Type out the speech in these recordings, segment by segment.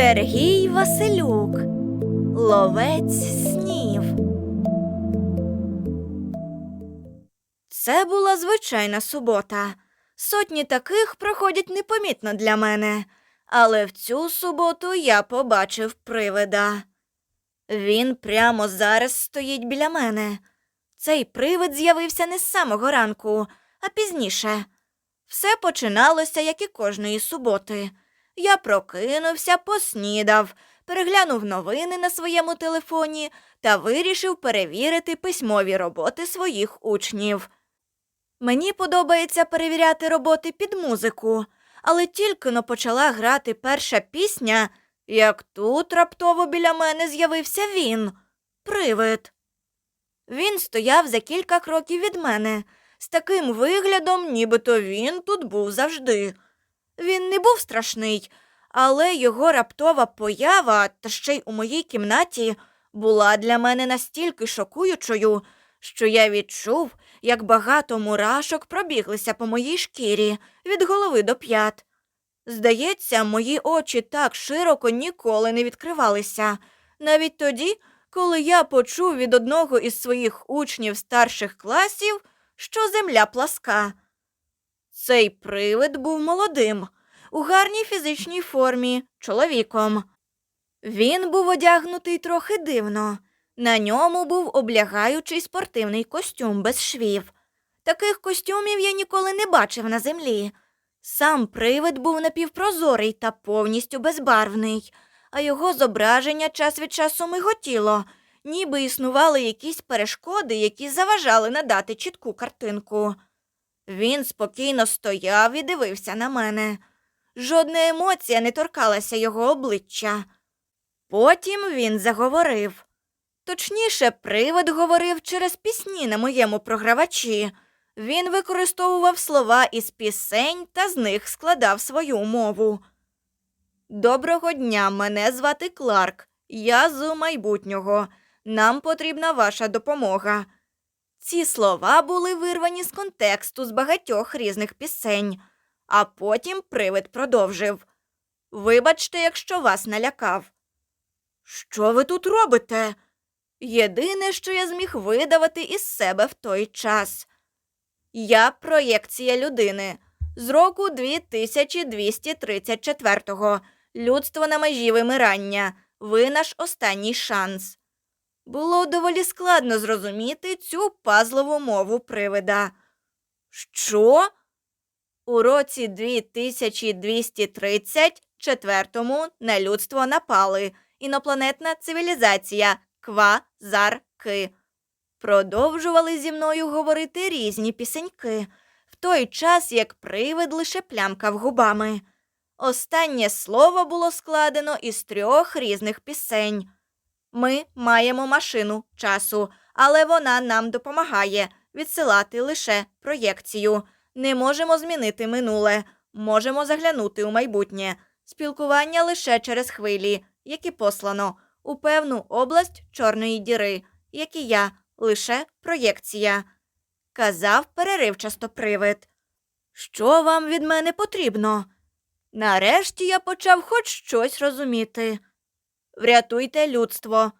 Сергій Василюк, ловець снів. Це була звичайна субота. Сотні таких проходять непомітно для мене. Але в цю суботу я побачив привида. Він прямо зараз стоїть біля мене. Цей привид з'явився не з самого ранку, а пізніше. Все починалося, як і кожної суботи. Я прокинувся, поснідав, переглянув новини на своєму телефоні та вирішив перевірити письмові роботи своїх учнів. Мені подобається перевіряти роботи під музику, але тільки но почала грати перша пісня, як тут раптово біля мене з'явився він привид. Він стояв за кілька кроків від мене, з таким виглядом, нібито він тут був завжди. Він не був страшний, але його раптова поява, та ще й у моїй кімнаті, була для мене настільки шокуючою, що я відчув, як багато мурашок пробіглися по моїй шкірі від голови до п'ят. Здається, мої очі так широко ніколи не відкривалися, навіть тоді, коли я почув від одного із своїх учнів старших класів, що земля пласка. Цей привид був молодим, у гарній фізичній формі, чоловіком. Він був одягнутий трохи дивно. На ньому був облягаючий спортивний костюм без швів. Таких костюмів я ніколи не бачив на землі. Сам привид був напівпрозорий та повністю безбарвний, а його зображення час від часу миготіло, ніби існували якісь перешкоди, які заважали надати чітку картинку. Він спокійно стояв і дивився на мене. Жодна емоція не торкалася його обличчя. Потім він заговорив. Точніше, привид говорив через пісні на моєму програвачі. Він використовував слова із пісень та з них складав свою мову. Доброго дня, мене звати Кларк. Я з майбутнього. Нам потрібна ваша допомога. Ці слова були вирвані з контексту з багатьох різних пісень, а потім привид продовжив. Вибачте, якщо вас налякав. Що ви тут робите? Єдине, що я зміг видавати із себе в той час. Я проєкція людини з року 2234-го. Людство на межі вимирання. Ви наш останній шанс. Було доволі складно зрозуміти цю пазлову мову привида. Що? У році 2234-му на людство напали інопланетна цивілізація квазарки. Продовжували зі мною говорити різні пісеньки, в той час як привид лише плямкав губами. Останнє слово було складено із трьох різних пісень. Ми маємо машину часу, але вона нам допомагає відсилати лише проєкцію. Не можемо змінити минуле, можемо заглянути у майбутнє, спілкування лише через хвилі, які послано, у певну область чорної діри, як і я, лише проєкція. Казав переривчасто привид. Що вам від мене потрібно? Нарешті я почав хоч щось розуміти. Врятуйте людство,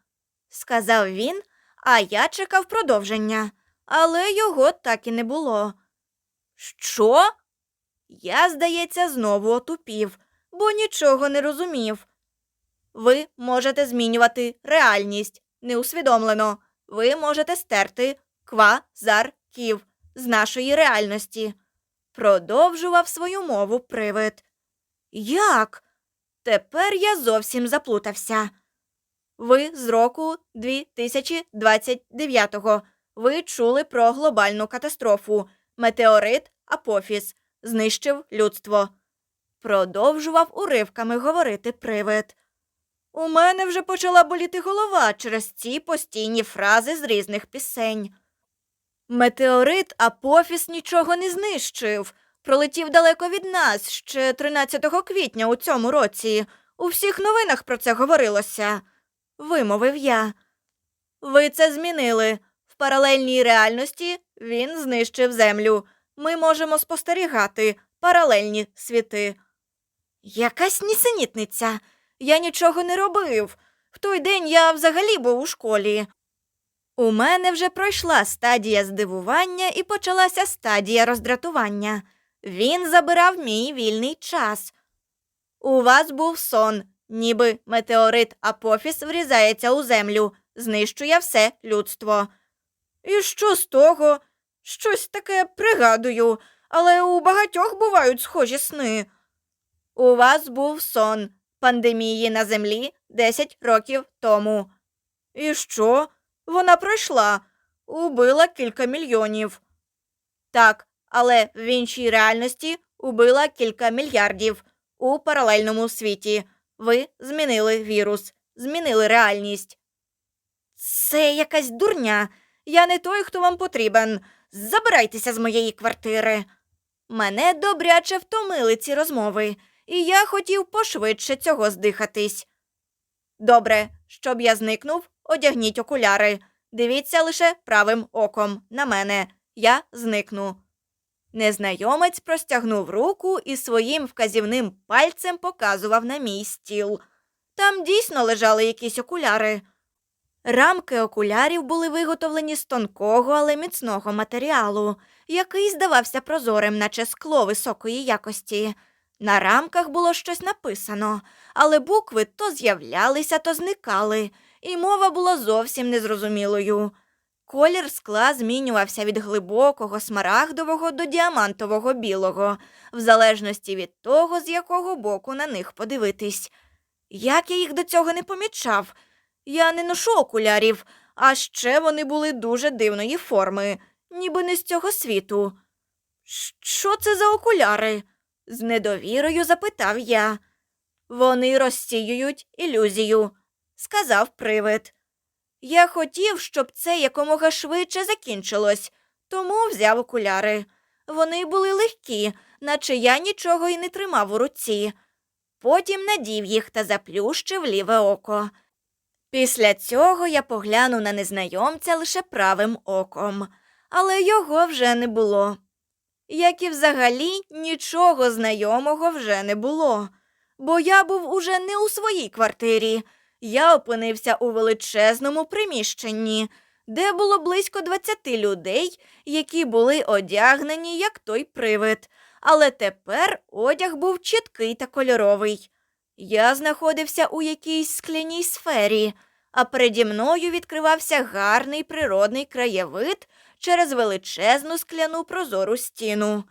сказав він, а я чекав продовження, але його так і не було. Що? Я, здається, знову отупів, бо нічого не розумів. Ви можете змінювати реальність неусвідомлено. Ви можете стерти квазарків з нашої реальності. Продовжував свою мову привид. Як? Тепер я зовсім заплутався. Ви з року 2029-го. Ви чули про глобальну катастрофу. Метеорит Апофіс знищив людство. Продовжував уривками говорити привид. У мене вже почала боліти голова через ці постійні фрази з різних пісень. Метеорит Апофіс нічого не знищив. Пролетів далеко від нас ще 13 квітня у цьому році. У всіх новинах про це говорилося, вимовив я. Ви це змінили. В паралельній реальності він знищив землю. Ми можемо спостерігати паралельні світи. Якась нісенітниця. Я нічого не робив. В той день я взагалі був у школі. У мене вже пройшла стадія здивування і почалася стадія роздратування. Він забирав мій вільний час. У вас був сон, ніби метеорит Апофіс врізається у землю, знищує все людство. І що з того? Щось таке пригадую, але у багатьох бувають схожі сни. У вас був сон пандемії на землі 10 років тому. І що? Вона пройшла, убила кілька мільйонів. Так, але в іншій реальності убила кілька мільярдів у паралельному світі. Ви змінили вірус, змінили реальність. Це якась дурня. Я не той, хто вам потрібен. Забирайтеся з моєї квартири. Мене добряче втомили ці розмови, і я хотів пошвидше цього здихатись. Добре, щоб я зникнув, одягніть окуляри. Дивіться лише правим оком на мене. Я зникну. Незнайомець простягнув руку і своїм вказівним пальцем показував на мій стіл. Там дійсно лежали якісь окуляри. Рамки окулярів були виготовлені з тонкого, але міцного матеріалу, який здавався прозорим, наче скло високої якості. На рамках було щось написано, але букви то з'являлися, то зникали, і мова була зовсім незрозумілою. Колір скла змінювався від глибокого смарагдового до діамантового білого, в залежності від того, з якого боку на них подивитись. Як я їх до цього не помічав? Я не ношу окулярів, а ще вони були дуже дивної форми, ніби не з цього світу. Що це за окуляри? з недовірою запитав я. Вони розсіюють ілюзію, сказав привид. Я хотів, щоб це якомога швидше закінчилось, тому взяв окуляри. Вони були легкі, наче я нічого й не тримав у руці. Потім надів їх та заплющив ліве око. Після цього я поглянув на незнайомця лише правим оком, але його вже не було. Як і взагалі нічого знайомого вже не було, бо я був уже не у своїй квартирі. Я опинився у величезному приміщенні, де було близько 20 людей, які були одягнені як той привид, але тепер одяг був чіткий та кольоровий. Я знаходився у якійсь скляній сфері, а переді мною відкривався гарний природний краєвид через величезну скляну прозору стіну.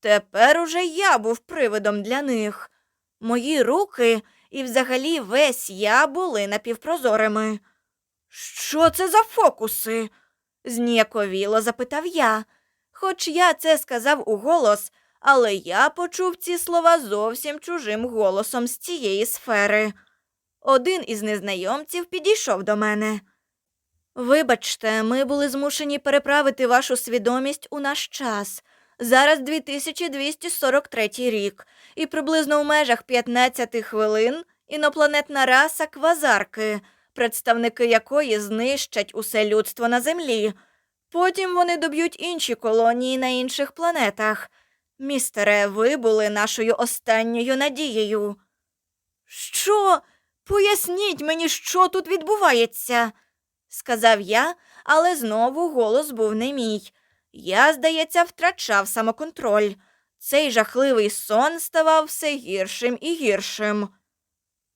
Тепер уже я був привидом для них. Мої руки і взагалі весь я були напівпрозорими. Що це за фокуси? зніяковіло запитав я. Хоч я це сказав уголос, але я почув ці слова зовсім чужим голосом з цієї сфери. Один із незнайомців підійшов до мене. Вибачте, ми були змушені переправити вашу свідомість у наш час. Зараз 2243 рік, і приблизно у межах 15 хвилин інопланетна раса квазарки, представники якої знищать усе людство на землі. Потім вони доб'ють інші колонії на інших планетах. Містере, ви були нашою останньою надією. Що? Поясніть мені, що тут відбувається, сказав я, але знову голос був не мій. Я, здається, втрачав самоконтроль. Цей жахливий сон ставав все гіршим і гіршим.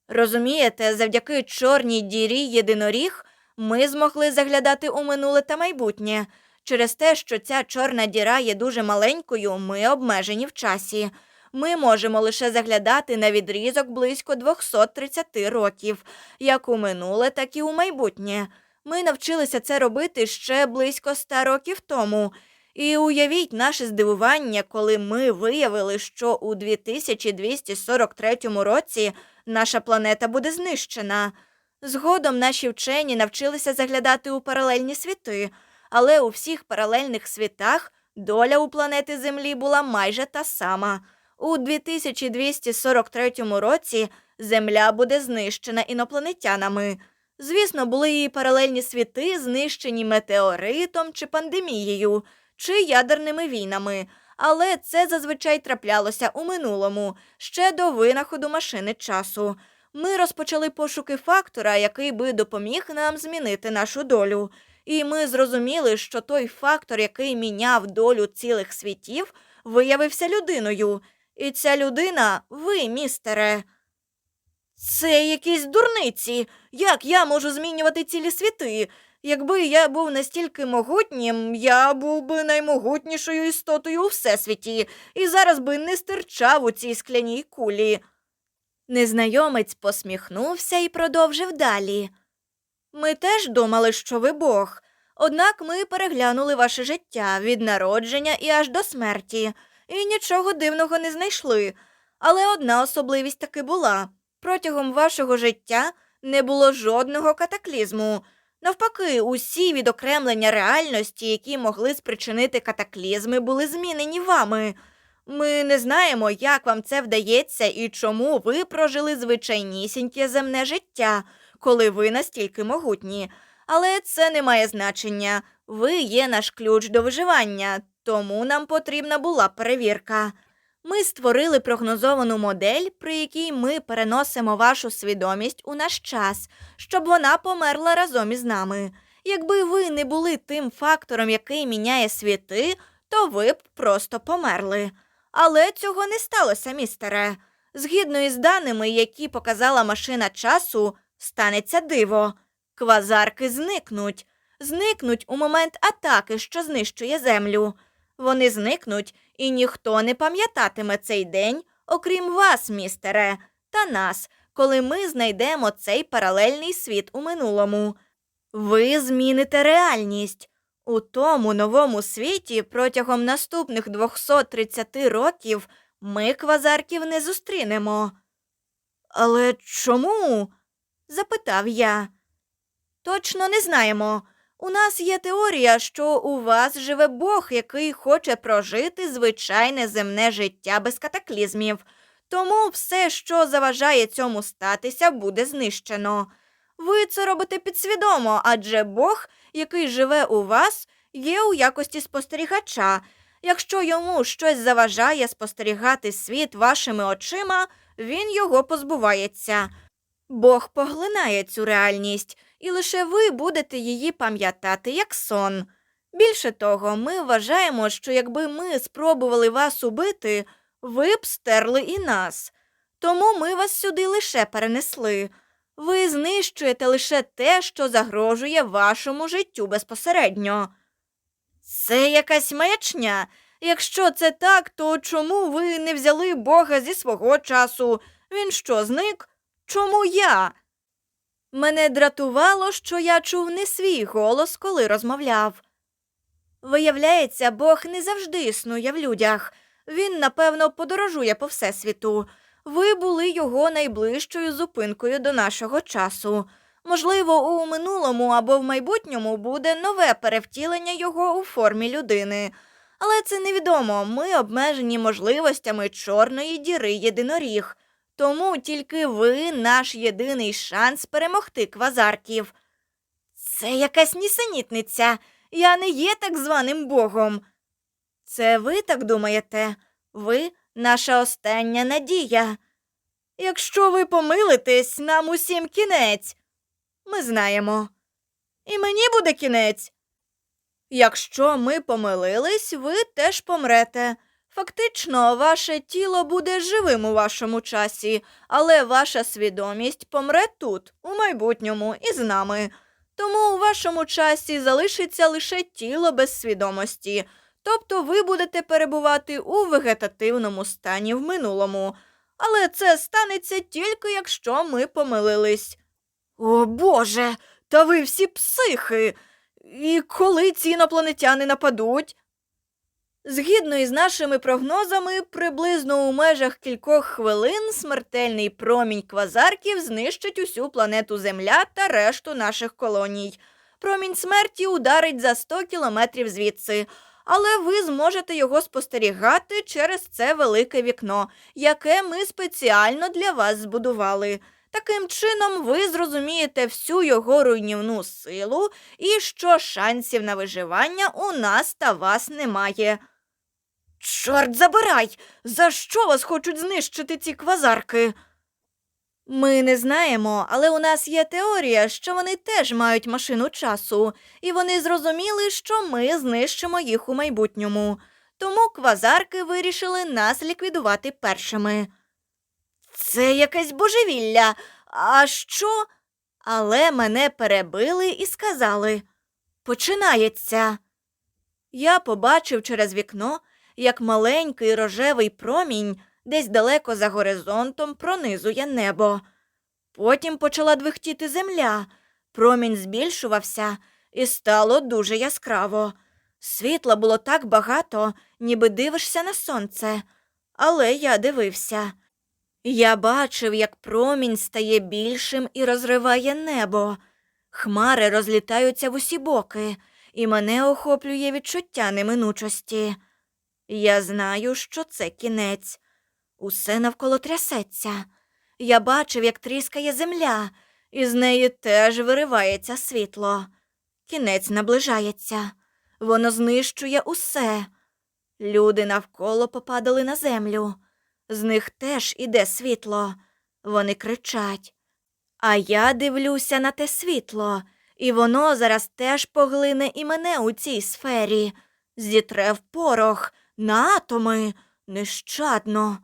Розумієте, завдяки чорній дірі єдиноріг ми змогли заглядати у минуле та майбутнє. Через те, що ця чорна діра є дуже маленькою, ми обмежені в часі. Ми можемо лише заглядати на відрізок близько 230 років, як у минуле, так і у майбутнє. Ми навчилися це робити ще близько 100 років тому. І уявіть наше здивування, коли ми виявили, що у 2243 році наша планета буде знищена. Згодом наші вчені навчилися заглядати у паралельні світи, але у всіх паралельних світах доля у планети Землі була майже та сама. У 2243 році Земля буде знищена інопланетянами. Звісно, були і паралельні світи, знищені метеоритом чи пандемією, чи ядерними війнами, але це зазвичай траплялося у минулому, ще до винаходу машини часу. ми розпочали пошуки фактора, який би допоміг нам змінити нашу долю. І ми зрозуміли, що той фактор, який міняв долю цілих світів, виявився людиною. І ця людина ви, містере. Це якісь дурниці. Як я можу змінювати цілі світи? Якби я був настільки могутнім, я був би наймогутнішою істотою у всесвіті і зараз би не стирчав у цій скляній кулі. Незнайомець посміхнувся і продовжив далі. Ми теж думали, що ви Бог. Однак ми переглянули ваше життя від народження і аж до смерті, і нічого дивного не знайшли. Але одна особливість таки була протягом вашого життя не було жодного катаклізму. Навпаки, усі відокремлення реальності, які могли спричинити катаклізми, були змінені вами. Ми не знаємо, як вам це вдається і чому ви прожили звичайнісіньке земне життя, коли ви настільки могутні. Але це не має значення. Ви є наш ключ до виживання, тому нам потрібна була перевірка. Ми створили прогнозовану модель, при якій ми переносимо вашу свідомість у наш час, щоб вона померла разом із нами. Якби ви не були тим фактором, який міняє світи, то ви б просто померли. Але цього не сталося, містере. Згідно із даними, які показала машина часу, станеться диво. Квазарки зникнуть. Зникнуть у момент атаки, що знищує землю. Вони зникнуть, і ніхто не пам'ятатиме цей день, окрім вас, містере, та нас, коли ми знайдемо цей паралельний світ у минулому. Ви зміните реальність. У тому новому світі протягом наступних 230 років ми квазарків не зустрінемо. Але чому? запитав я. Точно не знаємо. У нас є теорія, що у вас живе Бог, який хоче прожити звичайне земне життя без катаклізмів. Тому все, що заважає цьому статися, буде знищено. Ви це робите підсвідомо, адже Бог, який живе у вас, є у якості спостерігача. Якщо йому щось заважає спостерігати світ вашими очима, він його позбувається. Бог поглинає цю реальність, і лише ви будете її пам'ятати як сон. Більше того, ми вважаємо, що якби ми спробували вас убити, ви б стерли і нас. Тому ми вас сюди лише перенесли. Ви знищуєте лише те, що загрожує вашому життю безпосередньо. Це якась маячня. Якщо це так, то чому ви не взяли Бога зі свого часу? Він що, зник? Чому я? Мене дратувало, що я чув не свій голос, коли розмовляв. Виявляється, Бог не завжди існує в людях. Він, напевно, подорожує по всесвіту. Ви були його найближчою зупинкою до нашого часу. Можливо, у минулому або в майбутньому буде нове перевтілення його у формі людини. Але це невідомо. Ми обмежені можливостями чорної діри єдиноріг. Тому тільки ви наш єдиний шанс перемогти квазарків. Це якась нісенітниця. Я не є так званим богом. Це ви так думаєте? Ви наша остання надія. Якщо ви помилитесь, нам усім кінець. Ми знаємо. І мені буде кінець. Якщо ми помилились, ви теж помрете. Фактично, ваше тіло буде живим у вашому часі, але ваша свідомість помре тут, у майбутньому, і з нами. Тому у вашому часі залишиться лише тіло без свідомості, тобто ви будете перебувати у вегетативному стані в минулому. Але це станеться тільки якщо ми помилились. О Боже, та ви всі психи. І коли ці інопланетяни нападуть? Згідно із нашими прогнозами, приблизно у межах кількох хвилин смертельний промінь квазарків знищить усю планету Земля та решту наших колоній. Промінь смерті ударить за 100 кілометрів звідси, але ви зможете його спостерігати через це велике вікно, яке ми спеціально для вас збудували. Таким чином, ви зрозумієте всю його руйнівну силу і що шансів на виживання у нас та вас немає. Чорт забирай! За що вас хочуть знищити ці квазарки? Ми не знаємо, але у нас є теорія, що вони теж мають машину часу, і вони зрозуміли, що ми знищимо їх у майбутньому. Тому квазарки вирішили нас ліквідувати першими. Це якесь божевілля. А що? Але мене перебили і сказали починається. Я побачив через вікно, як маленький рожевий промінь десь далеко за горизонтом пронизує небо. Потім почала двихтіти земля, промінь збільшувався і стало дуже яскраво. Світла було так багато, ніби дивишся на сонце, але я дивився. Я бачив, як промінь стає більшим і розриває небо. Хмари розлітаються в усі боки, і мене охоплює відчуття неминучості. Я знаю, що це кінець. Усе навколо трясеться. Я бачив, як тріскає земля, і з неї теж виривається світло. Кінець наближається, воно знищує усе. Люди навколо попадали на землю. З них теж іде світло. Вони кричать. А я дивлюся на те світло, і воно зараз теж поглине і мене у цій сфері, зітре в порох, на атоми, нещадно.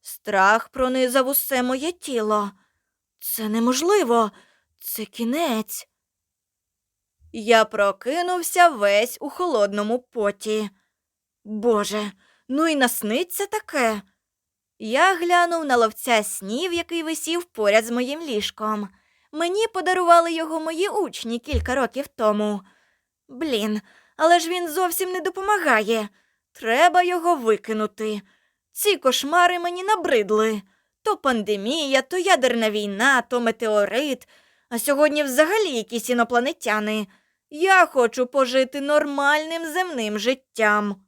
Страх пронизав усе моє тіло. Це неможливо, це кінець. Я прокинувся весь у холодному поті. Боже, ну і насниться таке. Я глянув на ловця снів, який висів поряд з моїм ліжком. Мені подарували його мої учні кілька років тому. Блін, але ж він зовсім не допомагає. Треба його викинути. Ці кошмари мені набридли. То пандемія, то ядерна війна, то метеорит, а сьогодні взагалі якісь інопланетяни. Я хочу пожити нормальним земним життям.